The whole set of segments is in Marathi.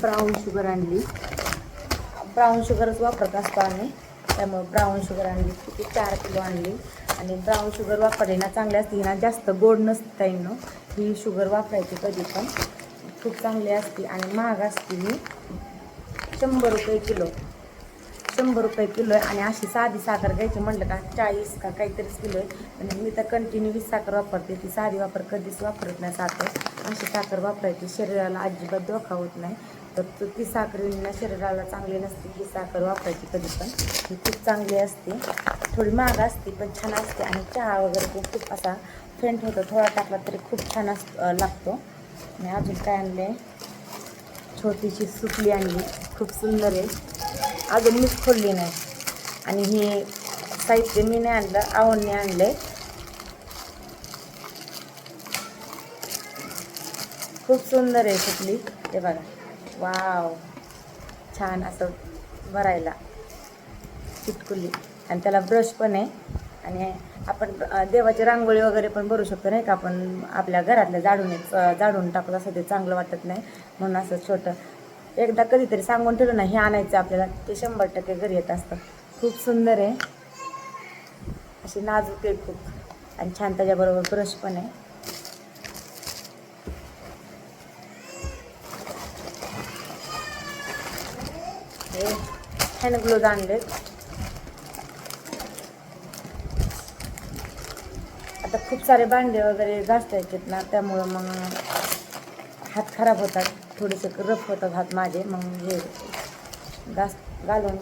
ब्राऊन शुगर आणली. ब्राऊन शुगरच वापरत असतो आम्ही त्यामुळे ब्राऊन शुगर आणली. किती? चार किलो आणली. आणि ब्राऊन शुगर वापरली ना चांगली असते. ना जास्त गोड नसता ना. ही शुगर वापरायची कधी पण. खूप चांगली असते. आणि महाग असते ही. शंभर रुपये किलो. शंभर रुपये किलो आहे. आणि अशी साधी साखर घ्यायची म्हटलं का चाळीस का काहीतरीच किलो आहे. आणि मी तर कंटिन्यू वीस साखर वापरते. ती साधी वापर कधीच वापरत नाही साखर. अशी साखर वापरायची शरीराला अजिबात धोका होत नाही. तर तू ती साखरेना शरीराला चांगली नसते ही साखर वापरायची कधी पण. ही खूप चांगली असते. थोडी महाग असते पण छान असते. आणि चहा वगैरे पण खूप असा फेंट होतो. थोडा टाकला तरी खूप छान अस लागतो. आणि अजून काय आणले छोटीशी सुकली आणली. खूप सुंदर आहे. अजून मीच खोलली नाही. आणि हे साहित्य मी नाही आणलं आवडणे आणले. खूप सुंदर आहे सुकली. हे बघा. वाव. छान असं भरायला. चिटकुली. आणि त्याला ब्रश पण आहे. आणि आपण देवाची रांगोळी वगैरे पण भरू शकतो नाही का? आपण आपल्या घरातल्या जाडून जाडून टाकलं असं ते चांगलं वाटत नाही. म्हणून असं छोटं. एकदा कधीतरी सांगून ठेवलं ना हे आणायचं आपल्याला ते शंभर टक्के घरी येत असतं. खूप सुंदर आहे. अशी नाजूक आहे खूप. आणि छान त्याच्याबरोबर ब्रश पण आहे हे हँड ग्लोव्ज आणलेत आता खूप सारे भांडे वगैरे घासता येतात ना त्यामुळं मग हात खराब होतात. थोडेसे रफ होतात हात माझे मग हे घास घालून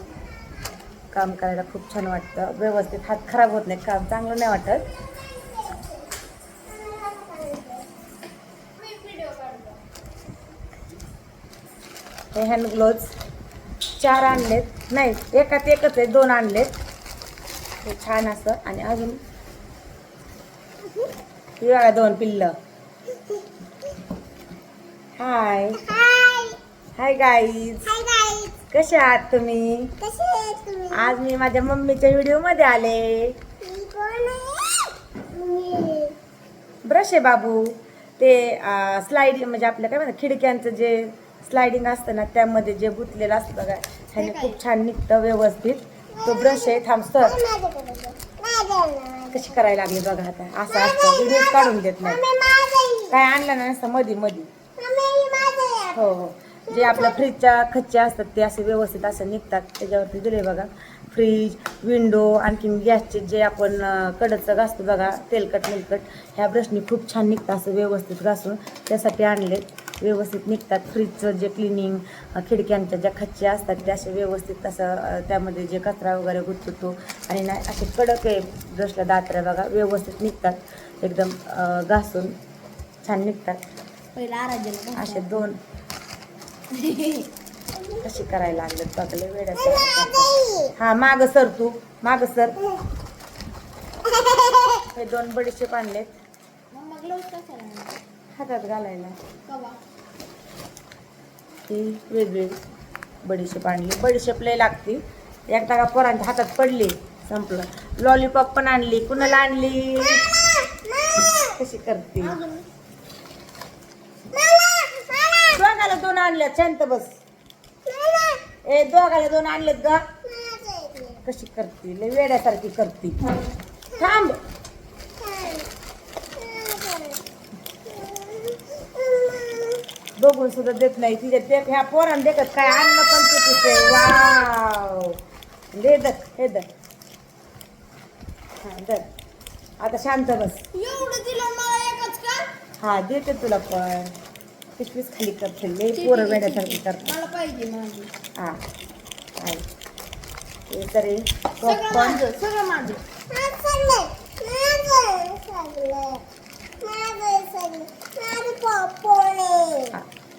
काम करायला खूप छान वाटतं. व्यवस्थित हात खराब होत नाही काम चांगलं नाही वाटत. हे हँड ग्लोव्ज चार आणलेत. नाही एकात एकच आहे दोन आणलेत. हे छान असं. आणि अजून बघा दोन पिल्लं. हाय. हाय. गाईज कसे आहात तुम्ही? आज मी माझ्या मम्मीच्या व्हिडिओमध्ये आले ब्रश आहे बाबू. ते स्लायडिंग म्हणजे आपल्या काय म्हणतात खिडक्यांचं जे स्लायडिंग असतं ना त्यामध्ये जे गुंतलेलं असतं बघा. ह्याने खूप छान निघतं व्यवस्थित. तो ब्रश आहे थांब कशी करायला लागली बघा आता. असं असतं. व्हिडिओ काढून देत नाही. काय आणलं ना असं मधी मधी. हो हो. जे आपल्या फ्रीजच्या खच्चे असतात ते असे व्यवस्थित असं निघतात. त्याच्यावरती दिले बघा. फ्रीज विंडो आणखीन गॅसचे जे आपण कडचं घासतो बघा तेलकट मिलकट ह्या ब्रशनी खूप छान निघतं असं व्यवस्थित घासून. त्यासाठी आणले व्यवस्थित निघतात फ्रीजचं जे क्लिनिंग खिडक्यांच्या ज्या खच्च्या असतात त्या असे व्यवस्थित अं, त्यामध्ये जे कचरा वगैरे गुंततो. आणि ना असे कडक आहे ब्रशला दात्र्या बघा व्यवस्थित निघतात. एकदम घासून छान निघतात. पहिला असे दोन. कशी करायला लागले बघले वेड्यात हा माग सर तू. माग सर. हे दोन बडीशेप आणलेत. हातात घालायला. ती वेगळी बडीशेप आणली. बडीशेप लय लागती. एकदा का पोरांच्या हातात पडली संपलं. लॉलीपॉप पण आणली. कुणाला आणली? कशी करते? दोघाला दोन आणल्यात शांत बस. ए दोघाला दोन आणलेत ग. कशी करते? लय वेड्यासारखी करते. थांब. बघून सुद्धा देत नाही. तिच्या ते ह्या पोरांना देखत काय अन्न पण चुकीचे वाव. दे दर हे दर. हा दर. आता शांत बस. एवढं दिलं मला एकच का? हा देते तुला पण. पिशवीच खाली करते लय पोरं वेड्यासारखी करते मला पाहिजे माझी. हा आहे. हे तरी सगळं माझं सगळं माझं.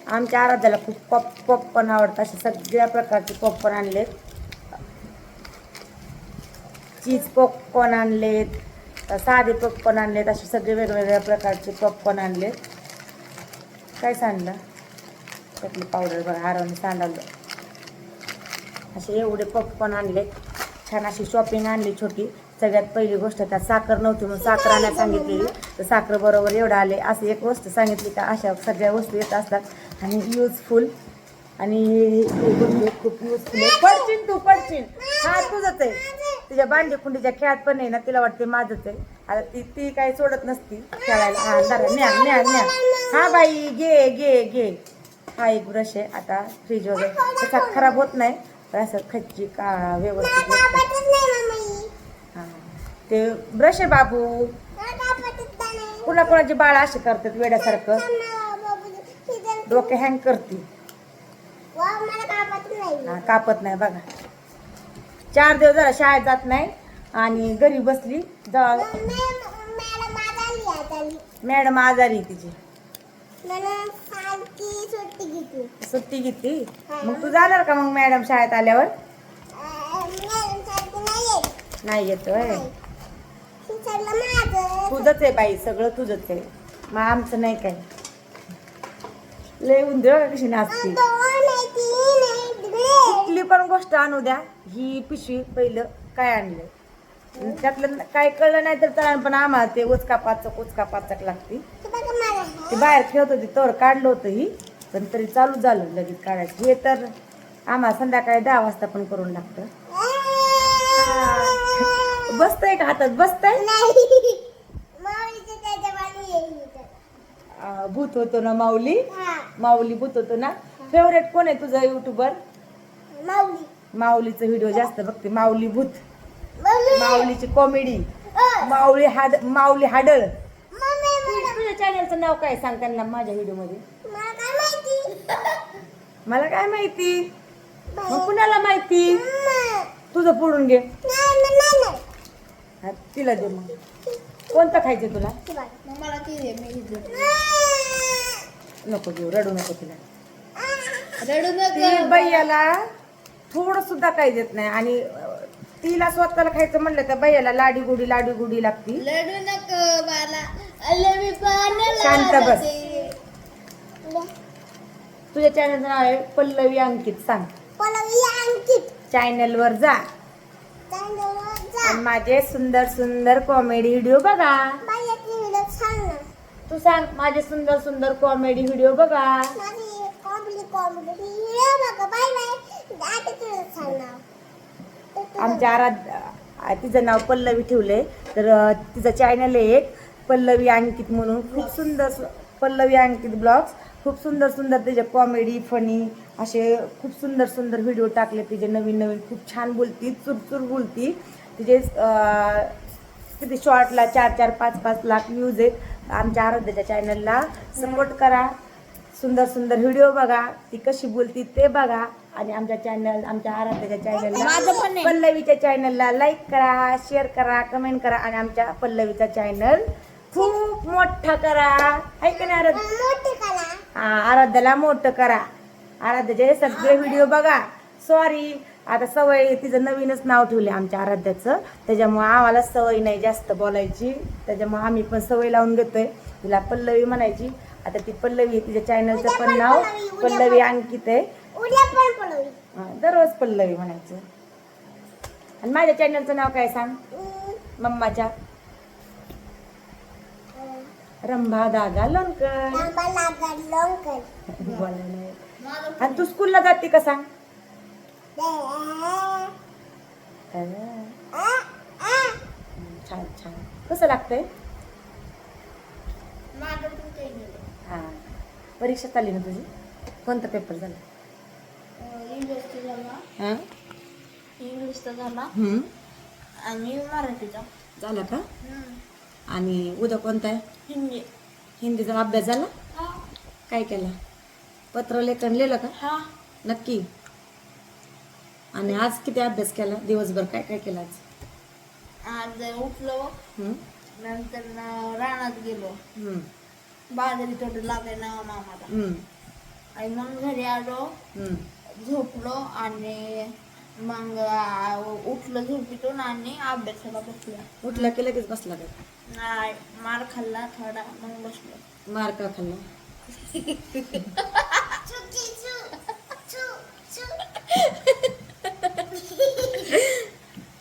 आमच्या आराध्याला खूप पॉप पॉपकॉर्न आवडतं असे सगळ्या प्रकारचे पॉपकॉर्न आणलेत. चीज पॉपकॉर्न आणलेत साधे पॉपकॉर्न आणलेत असे सगळे वेगवेगळ्या प्रकारचे पॉपकॉर्न आणलेत. काय सांडलं? त्यातली पावडर बघा आराम सांडवलं असे एवढे पॉपकॉर्न आणले छान अशी शॉपिंग आणली छोटी. सगळ्यात पहिली गोष्ट त्यात साखर नव्हती म्हणून साखर आणायला सांगितलेली. तर साखर बरोबर एवढं आले. असं एक वस्तू सांगितली का अशा सगळ्या वस्तू येत असतात. आणि युजफुल आणि खूप युजफुल आहे. पडशील तू पडचिन. हा तुझंच आहे. तिच्या बांडी कुंडीच्या खेळात पण आहे ना तिला वाटते माझंच आहे. आता ती ती काही सोडत नसती खेळायला. हा जरा न्या न्या न्या. हा बाई घे घे घे. हा एक ब्रश आहे. आता फ्रीज वगैरे त्याचा खराब होत नाही. पण असं खच्ची का व्यवस्थित हां. ते ब्रश आहे बाबू. कुणा कुणाची बाळ असे करतात वेड्यासारखं? डोके हँग करते. हा, कापत नाही बघा. चार दिवस झाला शाळेत जात नाही आणि घरी बसली. जा मॅडम आजारी तिची. सुट्टी घेतली? मग तू जाणार का मग मॅडम शाळेत आल्यावर? नाही येतोय तुझंच आहे बाई सगळं तुझंच आहे. मग आमचं नाही काय. लय उंदर कशी नाचती. कुठली पण गोष्ट आणू द्या. ही पिशवी पहिलं काय आणलं. त्यातलं काय कळलं नाही तर चालेल पण आम्हाला ते उचका पाचक उचका पाचक लागती. ते बाहेर खेळत होती तर काढलं होतं ही. पण तरी चालू झालं लगेच काढायचं. हे तर आम्हाला संध्याकाळी दहा वाजता पण करून लागतं. बसतंय का हातात? बसतंय? भूत होतो ना माऊली? माऊली भूत होतो ना? फेवरेट कोण आहे तुझं युट्यूबर माऊलीचं व्हिडिओ जास्त बघते. माऊली भूत. माऊलीची कॉमेडी माऊली हाड माऊली हाडळ. तुझ्या चॅनलचं नाव काय सांग त्यांना माझ्या व्हिडिओमध्ये? मला काय माहिती? मग कुणाला माहिती? तुझं पुढून घे. तिला दे मग. कोणतं खायचं तुला? मग मला ती दे मी घेतलं नको देऊ रडू नको तिला. रडू ती नको. बैयाला थोडं सुद्धा काही देत नाही आणि अं, तिला स्वतःला खायचं म्हणलं तर बैयाला लाडी गुडी लाडी गुडी लागती. रडू नको बाला. अल्ले मी पाण्याला शांत बस. जाते. तुझ्या चॅनलचं नाव आहे पल्लवी अंकित सांग. चॅनल वर जा. आणि माझे सुंदर सुंदर कॉमेडी व्हिडिओ बघा. तू सांग माझे सुंदर सुंदर कॉमेडी व्हिडिओ बघा. आमच्या आराध आ, तिचं नाव पल्लवी ठेवलंय. तर तिचं चॅनल आहे एक पल्लवी अंकित म्हणून. खूप सुंदर पल्लवी अंकित ब्लॉग्स खूप सुंदर सुंदर तिचे कॉमेडी फनी असे खूप सुंदर सुंदर व्हिडिओ टाकले तिचे. नवीन नवीन खूप छान बोलती चुरचुर बोलती. तिचे किती शॉर्टला चार चार पाच पाच लाख व्ह्यूज आहेत. आमच्या आराध्याच्या चॅनलला सपोर्ट करा. सुंदर सुंदर व्हिडिओ बघा. ती कशी बोलती ते बघा. आणि आमच्या चॅनल आमच्या आराध्याच्या चॅनलला माझं पण आहे. पल्लवीच्या चॅनलला लाईक करा शेअर करा कमेंट करा. आणि आमच्या पल्लवीचा चॅनल खूप मोठा करा. आहे का नाही आराध्य? हा आराध्याला मोठं करा. आराध्याचे सगळे व्हिडिओ बघा. सॉरी आता सवय तिचं नवीनच नाव ठेवले आमच्या आराध्याचं. त्याच्यामुळे आम्हाला सवय नाही जास्त बोलायची. त्याच्यामुळे आम्ही पण सवय लावून घेतोय. तिला पल्लवी म्हणायची. आता ती पल्लवी तिच्या चॅनलचं पण नाव पल्लवी अंकित आहे. दररोज पल्लवी म्हणायचं. आणि माझ्या चॅनलचं नाव काय सांग? मम्माच्या. रंभा दादा लोणकर. नाही. आणि तू स्कूलला जाते का सांग? छान छान कसं लागतंय हा. परीक्षा चालली ना तुझी? कोणता पेपर झाला? इंग्लिशचा झाला हा? इंग्लिशचा झाला हम्म. आणि मराठीचा झाला का? आणि उद्या कोणता आहे? हिंदी. हिंदीचा अभ्यास झाला? काय केला? पत्र लेखन लिहिलं का? हा. नक्की? आणि आज किती अभ्यास केला? दिवसभर काय काय केला आज? आज उठलो? नंतर न रानात गेलो. बाजरी तोट लागाय ना मामाला. आणि मग घरी आलो. हम्म. झोपलो आणि मग आ, उठलो झोपीतून आणि अभ्यासाला बसलो. उठला की लगेच बसला का? नाही मार खाल्ला थोडा मग बसलो. मार का खाल्ला?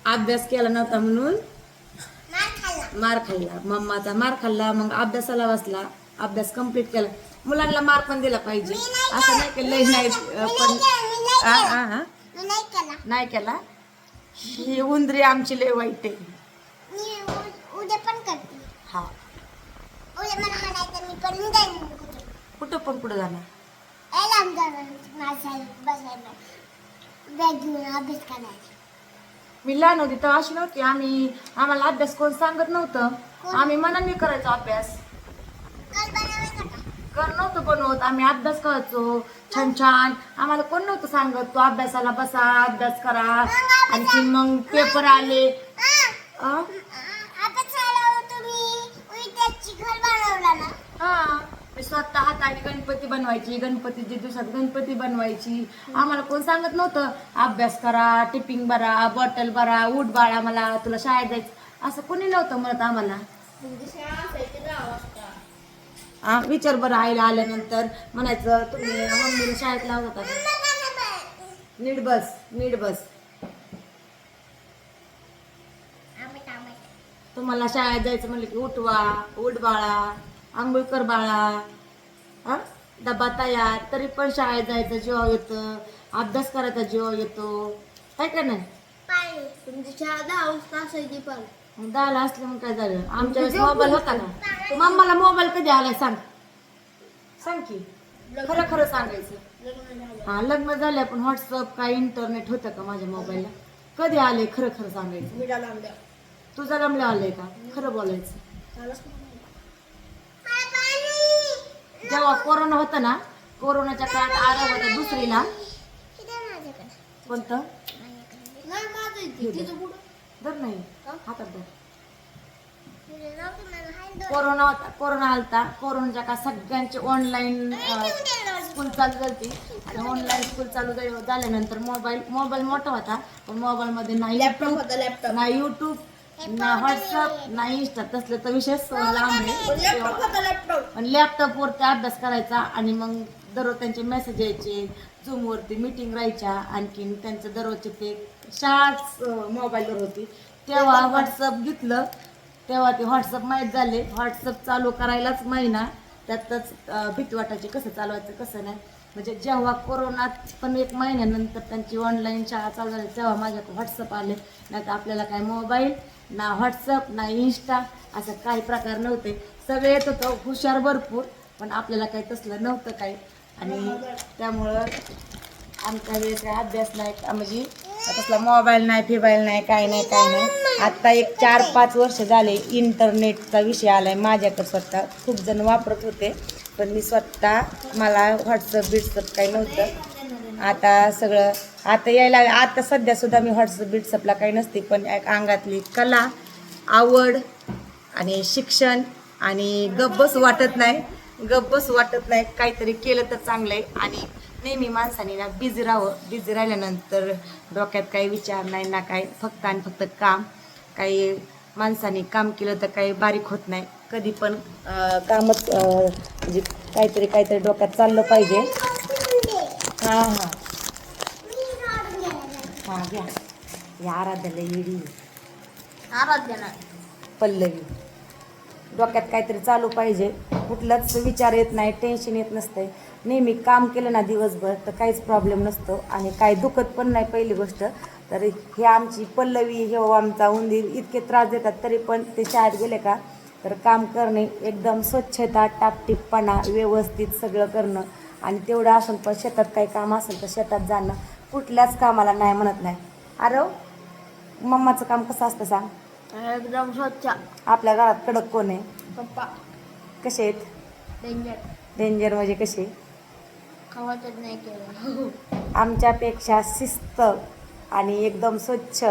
अभ्यास केला नव्हता म्हणून? मार खाल्ला मम्माचा मार खाल्ला मग अभ्यासाला बसला. अभ्यास कंप्लीट केला. मुलांना मार्क पण दिला पाहिजे. असं नाही की लय नाही पण नाही केला. केला. ही उंदरी आमची लय वाईट आहे. मी उ- उद्या पण करते. हा. कुठं? पण कुठं जाणार? मी लहान होती तर अशी नव्हती. आम्ही आम्हाला अभ्यास कोण सांगत नव्हतं. आम्ही मनाने करायचो अभ्यास. कर नव्हतं बनवत आम्ही अभ्यास करायचो. छान छान. आम्हाला कोण नव्हतं सांगत तो अभ्यासाला बसा अभ्यास करा. आणखी मग पेपर आले. हा, मी स्वतः हाताने गणपती बनवायची गणपतीच्या दिवसात गणपती बनवायची. आम्हाला कोण सांगत नव्हतं अभ्यास करा टिपिंग भरा बॉटल भरा उठ बाळा मला तुला शाळेत जायचं. असं कोणी नव्हतं म्हणत आम्हाला. हा विचार बरं आईला आल्यानंतर म्हणायचं तुम्ही मम्मीला शाळेत लावत होता? नीट बस नीट बस. तुम्हाला शाळेत जायचं म्हणलं की उठवा उठ बाळा. आंघोळ कर बाळा हा? डबा तयार तरी पण शाळेत जायचं जीव येतं. अभ्यास करायचा जीव येतो. काय का नाही? तुमची शाळा दहा वाजता असायची पण. दहाला असलं मग काय झालं? आमच्या वेळेस मोबाईल होता का मम्माला मोबाईल कधी आलाय सांग? सांग की. खरं खरं सांगायचं. हा लग्न झालं पण व्हॉट्सअप काय इंटरनेट होतं का माझ्या मोबाईलला कधी आले खरं खरं सांगायचं? तुझा रमला आलंय का? खरं बोलायचं. जेव्हा कोरोना होता ना कोरोनाच्या काळात आरव होता दुसरीला. कोणतं? धर नाही हातात धर. कोरोना होता कोरोना आलता. कोरोनाच्या काळात सगळ्यांचे ऑनलाईन स्कूल चालू झाली आणि ऑनलाईन स्कूल चालू झाली- झाल्यानंतर मोबाईल मोबाईल मोठा होता. पण मोबाईलमध्ये नाही लॅपटॉप होता लॅपटॉप ना युट्यूब व्हॉट्सअप ना इंस्टा तसलं तर विशेष लांब आहे. पण लॅपटॉपवरती अभ्यास करायचा आणि मग दररोज त्यांचे मेसेज यायचे झूमवरती मीटिंग राहायच्या आणखीन त्यांचं दररोजचे ते शाळाच मोबाईलवर होती. तेव्हा व्हॉट्सअप घेतलं. तेव्हा ते व्हॉट्सअप माहीत झाले. व्हॉट्सअप चालू करायलाच महिना. त्यातच भीती वाटायची कसं चालवायचं कसं नाही. म्हणजे जेव्हा कोरोनात पण एक महिन्यानंतर त्यांची ऑनलाईन शाळा चालू झाली तेव्हा माझ्याकडे व्हॉट्सअप आले. नाही तर आपल्याला काय मोबाईल ना व्हॉट्सअप ना इंस्टा असं काही प्रकार नव्हते. सगळे येत होतं हुशार भरपूर पण आपल्याला काही तसलं नव्हतं काही. आणि त्यामुळं आमचा वेळेस काय अभ्यास नाही का म्हणजे तसला मोबाईल नाही फिबाईल नाही काय नाही काय नाही. आत्ता एक चार पाच वर्ष झाले इंटरनेटचा विषय आला आहे माझ्याकडे स्वतः. खूप जण वापरत होते पण मी स्वतः मला व्हॉट्सअप बिट्सअप काही नव्हतं. आता सगळं आता यायला आता सध्या सुद्धा मी व्हॉट्सअप बिट्सअपला काही नसते पण एक अंगातली कला आवड आणि शिक्षण आणि गब्बस वाटत नाही. गब्बस वाटत नाही. काहीतरी केलं तर चांगलं आहे आणि नेहमी माणसाने ना बिझी राहावं. बिझी राहिल्यानंतर डोक्यात काही विचार नाही ना काय फक्त आणि फक्त काम. काही माणसाने काम केलं तर काही बारीक होत नाही. कधी पण कामच म्हणजे काहीतरी काहीतरी डोक्यात चाललं पाहिजे. हां. हां हां या आराध्याला. येडी आराध्य नाही पल्लवी. डोक्यात काहीतरी चालू पाहिजे. कुठलाच विचार येत नाही टेन्शन येत नसतंय. नेहमी काम केलं ना दिवसभर तर काहीच प्रॉब्लेम नसतो. आणि काही दुखत पण नाही पहिली गोष्ट. तर हे आमची पल्लवी हे आमचा उंदीर इतके त्रास देतात तरी पण ते शाळेत गेले का? तर काम करणे एकदम स्वच्छता टापटीपपणा व्यवस्थित सगळं करणं. आणि तेवढं असेल पण शेतात काही काम असेल तर शेतात जाणं. कुठल्याच कामाला नाही म्हणत नाही. अरे मम्माचं काम कसं असतं सांग? एकदम स्वच्छ. आपल्या घरात कडक कोण आहे? पप्पा. कसे आहेत? डेंजर डेंजर म्हणजे कसे? खावाचंच नाही केलं. आमच्यापेक्षा शिस्त आणि एकदम स्वच्छ.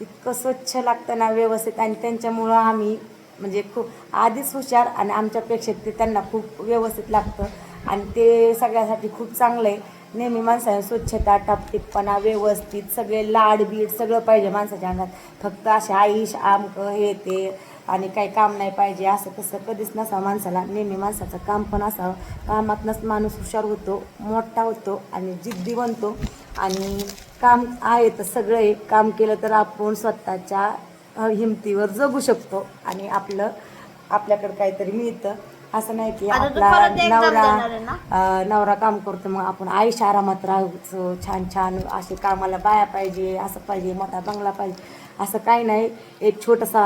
इतकं स्वच्छ लागतं ना व्यवस्थित आणि त्यांच्यामुळं आम्ही म्हणजे खूप आधीच हुशार आणि आमच्यापेक्षा ते त्यांना खूप व्यवस्थित लागतं. आणि ते सगळ्यासाठी खूप चांगलं आहे नेहमी माणसाने स्वच्छता टापटीपणा व्यवस्थित सगळे लाड बीड सगळं पाहिजे माणसाच्या अंगात. फक्त असे आईश आमकं हे ते आणि काही काम नाही पाहिजे असं तसं कधीच नसावं माणसाला. नेहमी माणसाचं काम पण असावं. कामातनंच माणूस हुशार होतो मोठा होतो आणि जिद्दी बनतो. आणि काम आहे तर सगळं काम केलं तर आपण स्वतःच्या हिमतीवर जगू शकतो आणि आपलं आपल्याकडं काहीतरी मिळतं. असं नाही की आपला नवरा नवरा काम करतो मग आपण आयुष्य आरामात राहायचं छान छान असे कामाला बाया पाहिजे असं पाहिजे मोठा बंगला पाहिजे असं काही नाही. एक छोटासा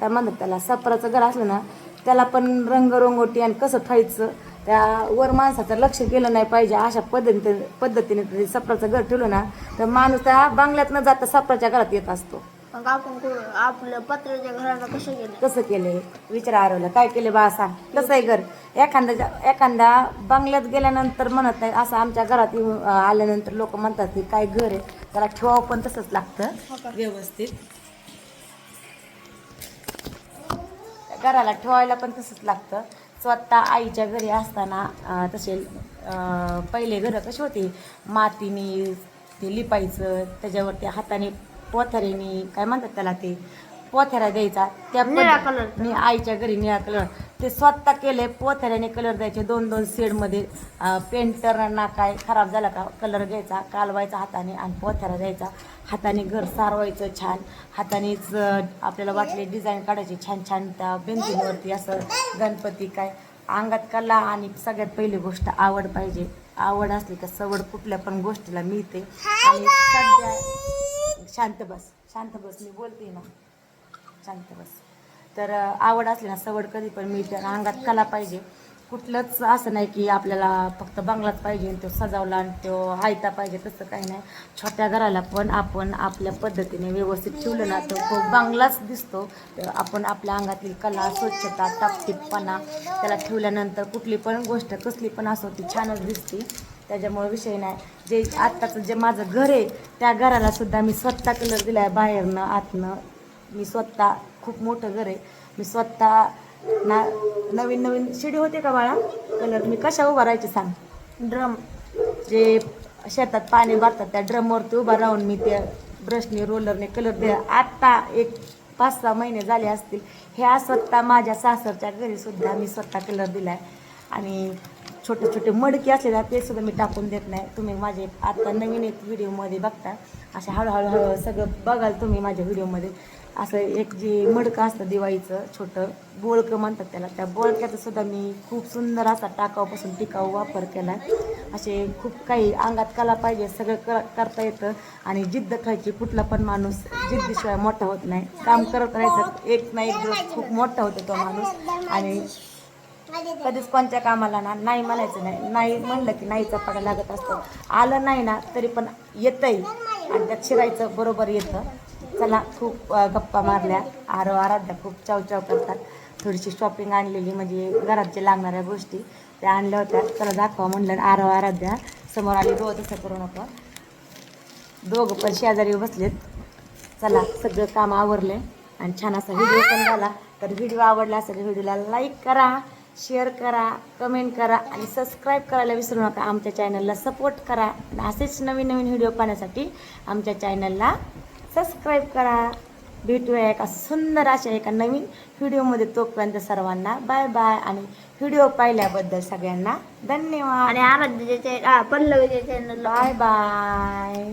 काय म्हणतात त्याला सपराचं घर असलं ना त्याला पण रंगरंगोटी आणि कसं ठेवायचं त्या वर माणसाचं लक्ष केलं नाही पाहिजे अशा पद्धतीने पद्धतीने सपराचं घर ठेवलं ना तर माणूस त्या बंगल्यात न जाता सपराच्या घरात येत असतो. मग आपण आपलं पत्र्याच्या घराला कसं गेलं? कसं केले? विचार आरवलं. काय केले बा सांग. कसं आहे घर? एखाद्या एखाद्या बंगल्यात गेल्यानंतर म्हणत नाही असं आमच्या घरात येऊन, अं, आल्यानंतर लोक म्हणतात की काय घर आहे? त्याला ठेवावं पण तसंच लागतं. व्यवस्थित. घराला ठेवायला पण तसंच लागतं. स्वतः आईच्या घरी असताना अं, तसे अं, पहिले घरं कशी होती? मातीने ते लिपायचं त्याच्यावरती हाताने पोथऱ्याने काय म्हणतात त्याला ते? पोथऱ्या द्यायचा. त्या निळ्या पद्धत- कलरचा. नि आईच्या घरी निळा कलर ते स्वतः केले पोथऱ्याने कलर द्यायचे. दोन दोन शेडमध्ये पेंटरांना काय खराब झाला का? कलर घ्यायचा कालवायचा हाताने आणि पोथ्याला द्यायचा. हाताने घर सारवायचं छान. हातानेच आपल्याला वाटले डिझाईन काढायची. छान छान त्या भिंतींवरती असं गणपती काय. अंगात कला आणि सगळ्यात पहिली गोष्ट आवड पाहिजे. आवड असली का सवड कुठल्या पण गोष्टीला मिळते. आणि सध्या शांत बस शांत बस मी बोलते ना. शांत बस. तर आवड असली ना सवड कधी पण मिळते आणि अंगात कला पाहिजे. कुठलंच असं नाही की आपल्याला फक्त बंगलाच पाहिजे आणि तो सजावला आणि तो हायता पाहिजे तसं काही नाही. छोट्या घराला पण आपण आपल्या पद्धतीने व्यवस्थित ठेवलं ना तर तो बंगलाच दिसतो. तर आपण आपल्या अंगातील कला स्वच्छता टापटीपणा त्याला ठेवल्यानंतर कुठली पण गोष्ट कसली पण असो ती छानच दिसते. त्याच्यामुळे विषय नाही. जे आत्ताचं जे माझं घर आहे त्या घराला सुद्धा मी स्वतः कलर दिला आहे बाहेरनं आतनं. मी स्वतः खूप मोठं घर आहे. मी स्वतः ना नवीन नवीन शिडी होते का बाळा? कलर मी कशा उभा राहायचे सांग? ड्रम जे शेतात पाणी भरतात त्या ड्रमवरती उभा राहून मी त्या ब्रशने रोलरने कलर द्या आत्ता एक पाच सहा महिने झाले असतील. ह्या स्वतः माझ्या सासरच्या घरी सुद्धा मी स्वतः कलर दिला आहे आणि छोटे छोटे मडकी असलेल्या ते सुद्धा मी टाकून देत नाही. तुम्ही माझे आता नवीन एक व्हिडिओमध्ये बघता असे हळूहळू हळूहळू सगळं बघाल तुम्ही माझ्या व्हिडिओमध्ये असं एक जे मडकं असतं दिवाळीचं छोटं बोळकं म्हणतात त्याला. त्या बोळक्याचं सुद्धा मी खूप सुंदर असा टाकाऊपासून टिकाऊ वापर केला. असे खूप काही अंगात कला पाहिजे सगळं कर करता येतं. आणि जिद्द खायची कुठला पण माणूस जिद्दीशिवाय मोठा होत नाही. काम करत राहायचं एक ना एक दिवस खूप मोठा होतो तो माणूस. आणि कधीच कोणत्या कामाला ना नाही म्हणायचं नाही. नाही म्हणलं की नाही चपाटा लागत असतो. आलं नाही ना तरी पण येतंही आणि त्यात शिरायचं बरोबर येतं. चला खूप गप्पा मारल्या. आरो आराध्या खूप चावचाव करतात. थोडीशी शॉपिंग आणलेली म्हणजे घरात जे लागणाऱ्या गोष्टी त्या आणल्या होत्या. चला दाखवा म्हणलं आरो आराध्या. समोर आली रोज तसं करू नको. दोघं पण शेजारी बसलेत. चला सगळं काम आवरले. आणि छान असा व्हिडिओ पण झाला. तर व्हिडिओ आवडला असेल व्हिडिओला लाईक करा. शेअर करा कमेंट करा आणि सबस्क्राईब करायला विसरू नका. आमच्या चॅनलला सपोर्ट करा. आणि असेच नवीन नवीन व्हिडिओ पाहण्यासाठी आमच्या चॅनलला सबस्क्राईब करा. भेटूया एका सुंदर अशा एका नवीन व्हिडिओमध्ये तोपर्यंत सर्वांना बाय बाय आणि व्हिडिओ पाहिल्याबद्दल सगळ्यांना धन्यवाद. आणि आराध्याच्या पल्लवीच्या चॅनलला बाय बाय